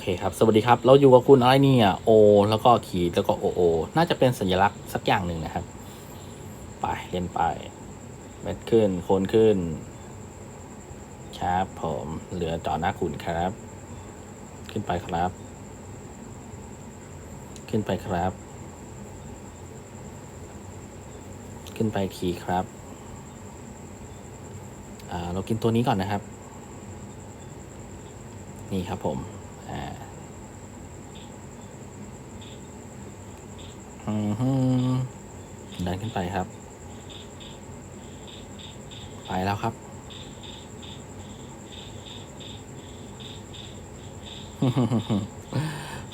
เคครับ สวัสดีครับ เราอยู่กับคุณอะไรเนี่ยโอ แล้วก็ขีดแล้วก็โอโอ น่าจะเป็นสัญลักษณ์สักอย่างหนึ่งนะครับ ไป เล่นไปเม็ดขึ้น โคนขึ้น ครับผม เหลือต่อหน้าคุณครับ ขึ้นไปครับ ขึ้นไปครับ ขึ้นไปขีครับ อ่า เรากินตัวนี้ก่อนนะครับ นี่ครับผม อ่าอือฮึ ดันขึ้นไปครับ ไปแล้วครับ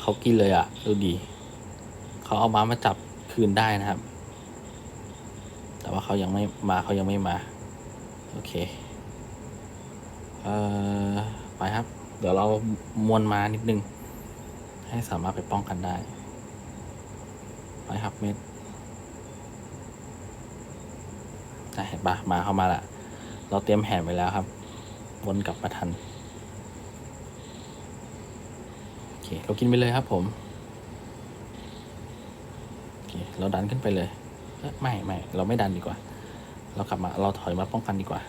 เขากินเลยอะ ดูดี เขาเอาม้ามาจับคืนได้นะครับ แต่ว่าเขายังไม่มาเขายังไม่มา โอเค เอ่อ ไปครับ เดี๋ยวเรามวนมานิดนึง ให้สามารถไปป้องกันได้ ไปครับเม็ดอะเห็นปะมาเข้ามาละเราเตรียมแผนไว้แล้วครับวนกลับมาทันโอเคเรากินไปเลยครับผมโอเคเราดันขึ้นไปเลยเอ้ยไม่ไม่เราไม่ดันดีกว่า เรากลับมาเราถอยมาป้องกันดีกว่า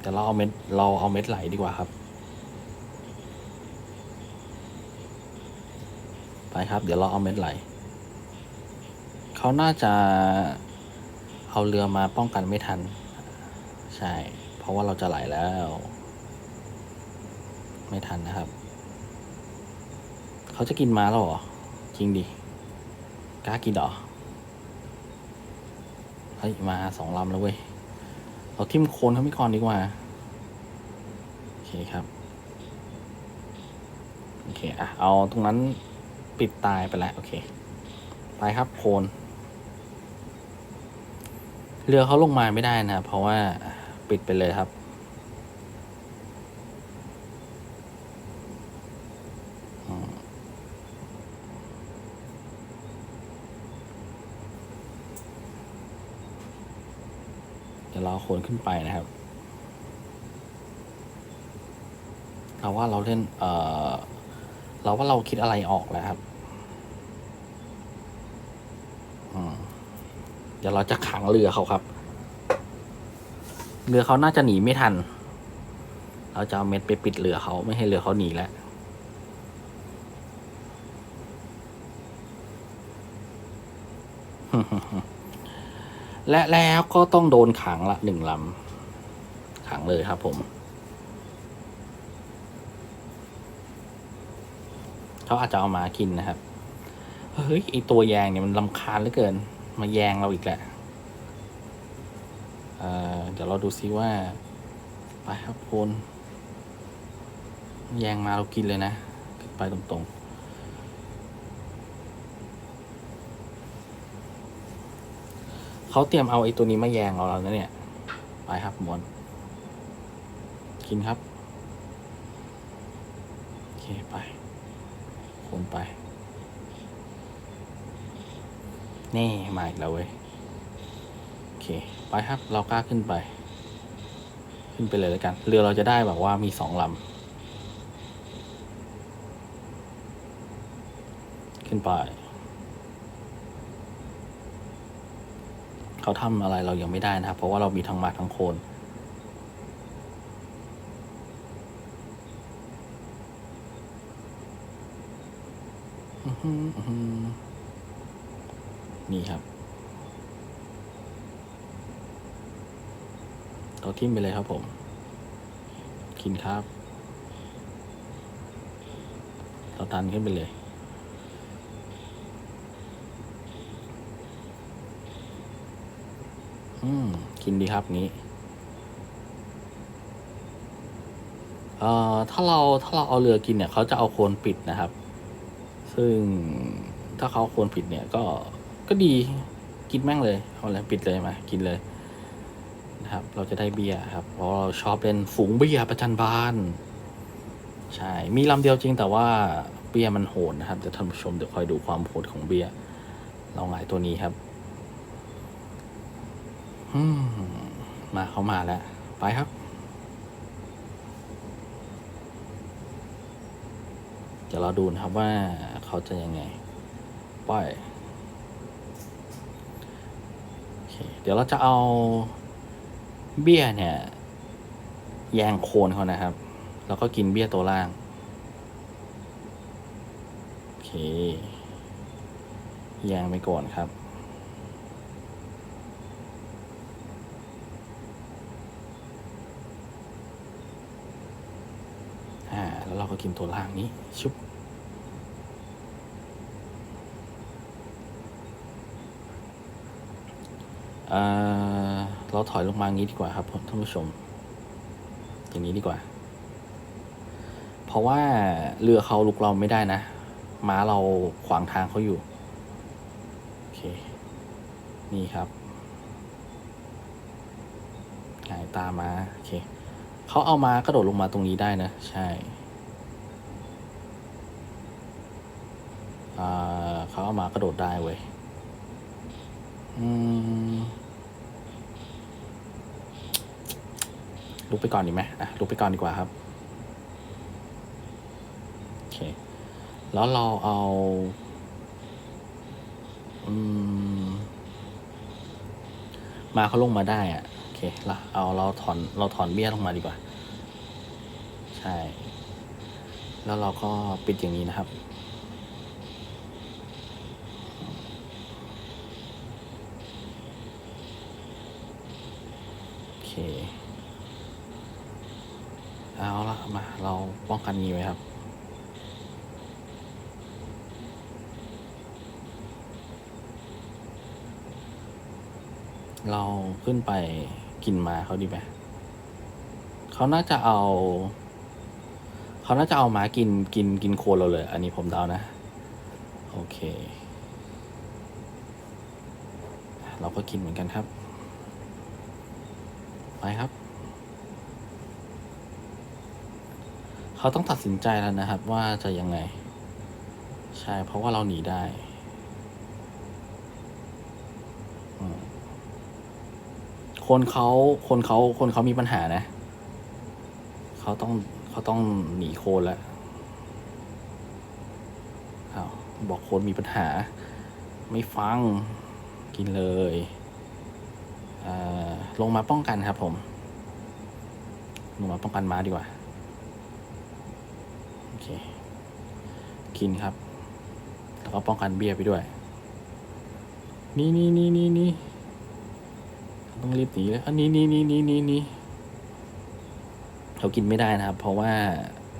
แต่เราเอาเม็ดเราเอาเม็ดไหลดีกว่าครับ ไปครับ เดี๋ยวเราเอาเม็ดไหล เขาน่าจะเอาเรือมาป้องกันไม่ทัน ใช่ เพราะว่าเราจะไหลแล้ว ไม่ทันนะครับ เขาจะกินม้าเราเหรอ จริงดิ กล้ากินหรอ เฮ้ย มาสองลำแล้วเว้ย เราทิ่มโคนเขาไม่ก่อนดีกว่า โอเคครับ โอเค อะ เอาตรงนั้น ปิดตายไปแล้วโอเค ไปครับโคนเรือเขาลงมาไม่ได้นะเพราะว่าปิดไปเลยครับอืมเดี๋ยวเรอาโคนขึ้นไปนะครับ เราว่าเราเล่น เอ่อ เราว่าเราคิดอะไรออกแล้วครับเดี๋ยวเราจะขังเรือเขาครับ เรือเขาน่าจะหนีไม่ทัน เราจะเอาเม็ดไปปิดเรือเขาไม่ให้เรือเขาหนีแล้วและแล้วก็ต้องโดนขังละหนึ่งลำขังเลยครับผม เขาอาจจะเอามากินนะครับ เฮ้ยไอตัวแยงเนี่ยมันลำคาญเหลือเกิน มาแยงเราอีกแหละเเดี๋ยวเราดูซิว่า ไปครับคุณแยงมาเรากินเลยนะ ไปตรงๆเขาเตรียมเอาไอ้ตัวนี้มาแยงเราแล้วนะเนี่ย ไปครับมวน กินครับ โอเค ไป ไป นี่ มาอีกแล้วเว้ย โอเค ไปครับ เรากล้าขึ้นไป ขึ้นไปเลยแล้วกัน เรือเราจะได้แบบว่ามีสองลำ ขึ้นไป เขาทำอะไรเรายังไม่ได้นะครับ เพราะว่าเรามีทั้งมาทั้งโคน อื้อหืออื้อหือ นี่ครับ เราทิ่มไปเลยครับผม กินครับ เราตันขึ้นไปเลยอืมกินดีครับงี้เอ่อถ้าเราถ้าเราเอาเรือกินเนี่ยเขาจะเอาโคนปิดนะครับ ซึ่งถ้าเขาโคนปิดเนี่ยก็ก็ดีกินแม่งเลยเอาอะไรปิดเลยมากินเลยนะครับ เราจะได้เบียร์ครับเพราะเราชอบเป็นฝูงเบียร์ประจันบานใช่มีลำเดียวจริงแต่ว่าเบียร์มันโหดนะครับเดี๋ยวท่านผู้ชมเดี๋ยวคอยดูความโหดของเบียร์เราหงายตัวนี้ครับอืมมาเขามาแล้ว ไปครับ ดี๋ยวเราดูนะครับว่าเขาจะยังไงปล่อยเเดี๋ยวเราจะเอาเบี้ยเนี่ยแยงโคนเขานะครับ แล้วก็กินเบี้ยตัวล่าง โอเค แยงไปก่อนครับ อ่ กินตัวล่างนี้ ชุบเเราถอยลงมางี้ดีกว่าครับท่านผู้ชม อย่างนี้ดีกว่า เพราะว่าเรือเขาลุกเราไม่ได้นะ ม้าเราขวางทางเขาอยู่ โอเค นี่ครับหายตามมาโอเคเขาเอามากระโดดลงมาตรงนี้ได้นะ ใช่ อ่า เขาเอามากระโดดได้เว้ยลุกไปก่อนดีไหมอะลุกไปก่อนดีกว่าครับ โอเค แล้วเราเอาอืมมาเขาลงมาได้อะ โอเคละเอาเราถอนเราถอนเบี้ยลงมาดีกว่า ใช่ แล้วเราก็ปิดอย่างนี้นะครับ โอเค เอาละ มา เราป้องกันงี้ไว้ครับ เราขึ้นไปกินมาเขาดีไหมเขาน่าจะเอา เขาน่าจะเอาหมากินกินกินโคนเราเลย อันนี้ผมเดานะ โอเค เราก็กินเหมือนกันครับ ไปครับ เขาต้องตัดสินใจแล้วนะครับ ว่าจะยังไง ใช่ เพราะว่าเราหนีได้คนเขาคนเขาคนเขามีปัญหานะ เขาต้องเขาต้องหนีโคนแล้วอาบอกโคนมีปัญหา ไม่ฟังกินเลยลงมาป้องกันครับผม ลงมาป้องกันม้าดีกว่า เค กินครับ แล้วก็ป้องกันเบี้ยไปด้วย นี่นี่นี่นี่นี่ต้องรีบหนีเลยอันนี้นี่นี่นี่นี่นี่เรากินไม่ได้นะครับ เพราะว่า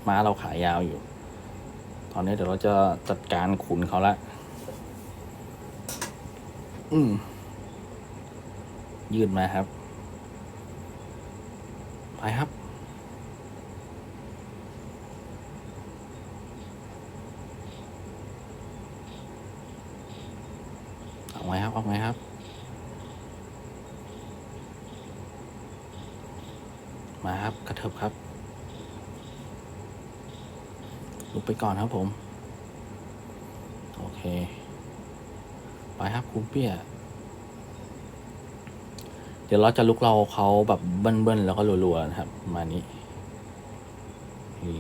ม้าเราขายาวอยู่ ตอนนี้เดี๋ยวเราจะจัดการขุนเขาละ อืมยืดมาครับ ไปครับ เอาไงครับ เอาไงครับ มาครั บกระเถิบครับ ลุกไปก่อนครับผม โอเค ไปครับคุณเปี้ย เดี๋ยวเราจะลุกเราเขาแบบเบิ้ลๆแล้วก็รัวๆนะครับ มานี้นี่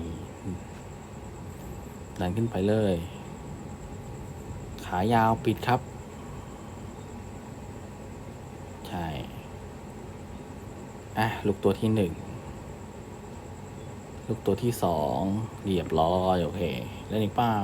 ดันขึ้นไปเลย ขายาวปิดครับ ใช่ อะ ลูกตัวที่หนึ่ง ลูกตัวที่สองเรียบร้อย โอเค เล่นอีกเปล่า